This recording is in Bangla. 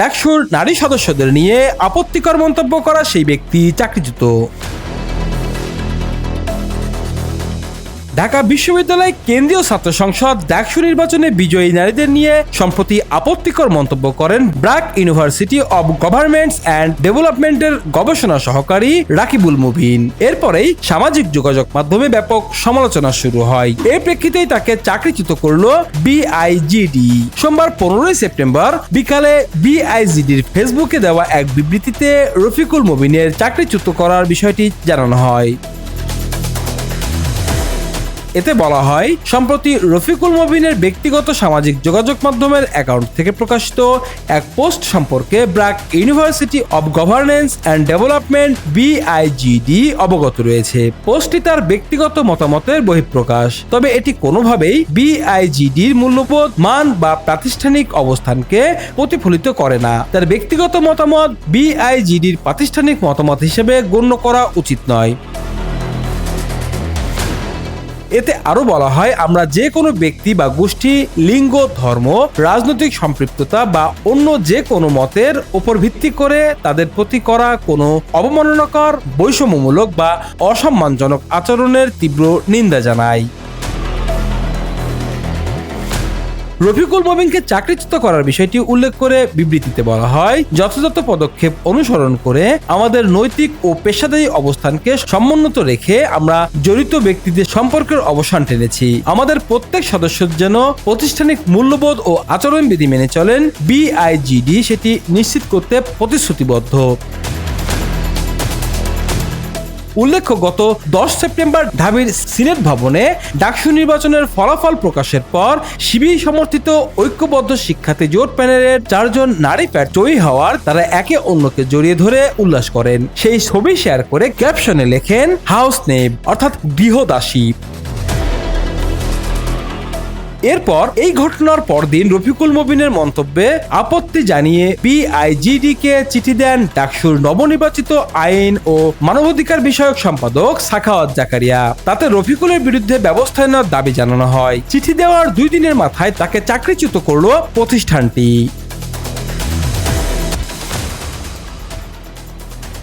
ডাকসুর নারী সদস্যদের নিয়ে আপত্তিকর মন্তব্য করা সেই ব্যক্তি চাকরিচ্যুত। ঢাকা বিশ্ববিদ্যালয় কেন্দ্রীয় ছাত্র সংসদ ডাকসু নির্বাচনে বিজয়ী নারীদের নিয়ে সম্প্রতি আপত্তিকর মন্তব্য করেন BRAC university of governments and ডেভেলপমেন্টের গবেষণা সহকারী রাকিবুল মুবিন। এরপরেই সামাজিক যোগাযোগ মাধ্যমে ব্যাপক সমালোচনা শুরু হয়। এর প্রেক্ষিতেই তাকে চাকরিচ্যুত করল বিআইজিডি সোমবার পনেরোই সেপ্টেম্বর বিকালে বিআইজিডির ফেসবুকে দেওয়া এক বিবৃতিতে রফিকুল মুবিনের চাকরিচ্যুত করার বিষয়টি জানানো হয়। এতে বলা হয়, সম্প্রতি রফিকুল মবিনের ব্যক্তিগত সামাজিক যোগাযোগ মাধ্যমের অ্যাকাউন্ট থেকে প্রকাশিত এক পোস্ট সম্পর্কে BRAC university of governance and development BIGD অবগত রয়েছে। পোস্টটি তার ব্যক্তিগত মতামতের বহিঃপ্রকাশ। তবে এটি কোনোভাবেই বিআইজিডির মূল্যবোধ, মান বা প্রাতিষ্ঠানিক অবস্থানকে প্রতিফলিত করে না। তার ব্যক্তিগত মতামত বিআইজিডির প্রাতিষ্ঠানিক মতামত হিসেবে গণ্য করা উচিত নয়। এতে আরও বলা হয়, আমরা যে কোনো ব্যক্তি বা গোষ্ঠী, লিঙ্গ, ধর্ম, রাজনৈতিক সম্পৃক্ততা বা অন্য যে কোনো মতের উপর ভিত্তি করে তাদের প্রতি করা কোনো অবমাননাকর, বৈষম্যমূলক বা অসম্মানজনক আচরণের তীব্র নিন্দা জানাই রফিকুল মবিনকে চাকরিচ্যুত করার বিষয়টি উল্লেখ করে বিবৃতিতে বলা হয়, যথাযথ পদক্ষেপ অনুসরণ করে আমাদের নৈতিক ও পেশাদারী অবস্থানকে সমুন্নত রেখে আমরা জড়িত ব্যক্তিদের সম্পর্কের অবসান টেনেছি। আমাদের প্রত্যেক সদস্য যেন প্রতিষ্ঠানিক মূল্যবোধ ও আচরণবিধি মেনে চলেন, বিআইজিডি সেটি নিশ্চিত করতে প্রতিশ্রুতিবদ্ধ। উল্লেখ্য, গত দশ সেপ্টেম্বর ঢাবির সিনেট ভবনে ডাকসু নির্বাচনের ফলাফল প্রকাশের পর শিবির সমর্থিত ঐক্যবদ্ধ শিক্ষার্থী জোট প্যানেলের চারজন নারী প্যাট জয়ী হওয়ার তারা একে অন্যকে জড়িয়ে ধরে উল্লাস করেন। সেই ছবি শেয়ার করে ক্যাপশনে লেখেন, হাউস নেব অর্থাৎ গৃহদাসী। এরপর এই ঘটনার পরদিন রফিকুল মবিনের মন্তব্যে আপত্তি জানিয়ে পিআইজিডি কে চিঠি দেন ডাকসুর নবনির্বাচিত আইন ও মানবাধিকার বিষয়ক সম্পাদক সাখাওয়াত জাকারিয়া। তাতে রফিকুলের বিরুদ্ধে ব্যবস্থা নেওয়ার দাবি জানানো হয়। চিঠি দেওয়ার দুই দিনের মাথায় তাকে চাকরিচ্যুত করল প্রতিষ্ঠানটি।